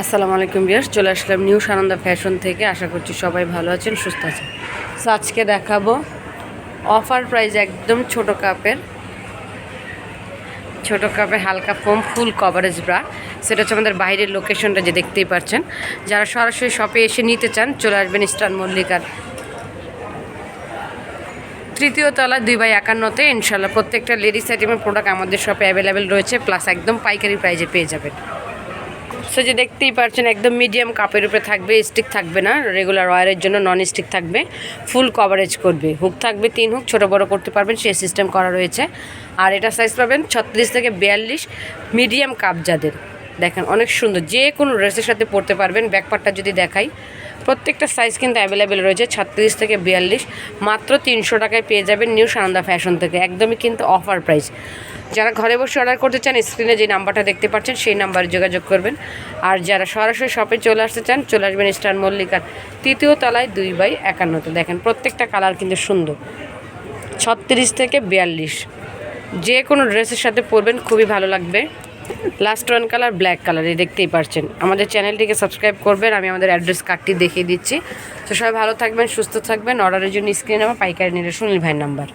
আসসালামু আলাইকুম বিয়াস চলে আসলাম নিউ সানন্দা ফ্যাশন থেকে। আশা করছি সবাই ভালো আছেন, সুস্থ আছেন। সো আজকে দেখাবো অফার প্রাইস একদম ছোট কাপের ছোট কাপে হালকা ফোম ফুল কভারেজ ব্রা সেটা হচ্ছে আমাদের বাইরের লোকেশনটা যে দেখতেই পাচ্ছেন। যারা সরাসরি শপে এসে নিতে চান, চলে আসবেন ইস্টার্ন মল্লিকার। তৃতীয় তলা দুই বাই একান্নতে, ইনশাল্লাহ প্রত্যেকটা লেডিস আইটেমের প্রোডাক্ট আমাদের শপে অ্যাভেলেবেল রয়েছে প্লাস একদম পাইকারি প্রাইজে পেয়ে যাবেন। সো যে দেখতেই পারছেন, একদম মিডিয়াম কাপের উপরে থাকবে স্টিক থাকবে না রেগুলার ওয়ারের জন্য নন স্টিক থাকবে ফুল কভারেজ করবে। হুক থাকবে তিন হুক ছোটো বড় করতে পারবেন, সেই সিস্টেম করা রয়েছে। আর এটা সাইজ পাবেন ছত্রিশ থেকে বিয়াল্লিশ মিডিয়াম কাপ যাদের। দেখেন, অনেক সুন্দর। যে কোনো ড্রেসের সাথে পরতে পারবেন ব্যাকপারটা যদি দেখাই। প্রত্যেকটা সাইজ কিন্তু অ্যাভেলেবেল রয়েছে, ছত্রিশ থেকে বিয়াল্লিশ। মাত্র তিনশো টাকায় পেয়ে যাবেন নিউ সানন্দা ফ্যাশন থেকে। একদমই কিন্তু অফার প্রাইস যারা ঘরে বসে অর্ডার করতে চান স্ক্রিনে যে নাম্বারটা দেখতে পাচ্ছেন, সেই নাম্বারে যোগাযোগ করবেন। আর যারা সরাসরি শপে চলে আসতে চান, চলে আসবেন স্টার মল্লিকার তৃতীয় তলায় দুই বাই একান্নতে। দেখেন, প্রত্যেকটা কালার কিন্তু সুন্দর। ছত্রিশ থেকে বিয়াল্লিশ। যে কোনো ড্রেসের সাথে পরবেন, খুবই ভালো লাগবে। Last one colour black colour এই দেখতেই পারছেন আমাদের চ্যানেলটিকে সাবস্ক্রাইব করবেন, আমি আমাদের অ্যাড্রেস কার্ডটি দেখিয়ে দিচ্ছি। তো সবাই ভালো থাকবেন, সুস্থ থাকবেন। অর্ডারের জন্য স্ক্রিনে আমার পাইকারি নিলে সুনীল ভাইয়ের নাম্বার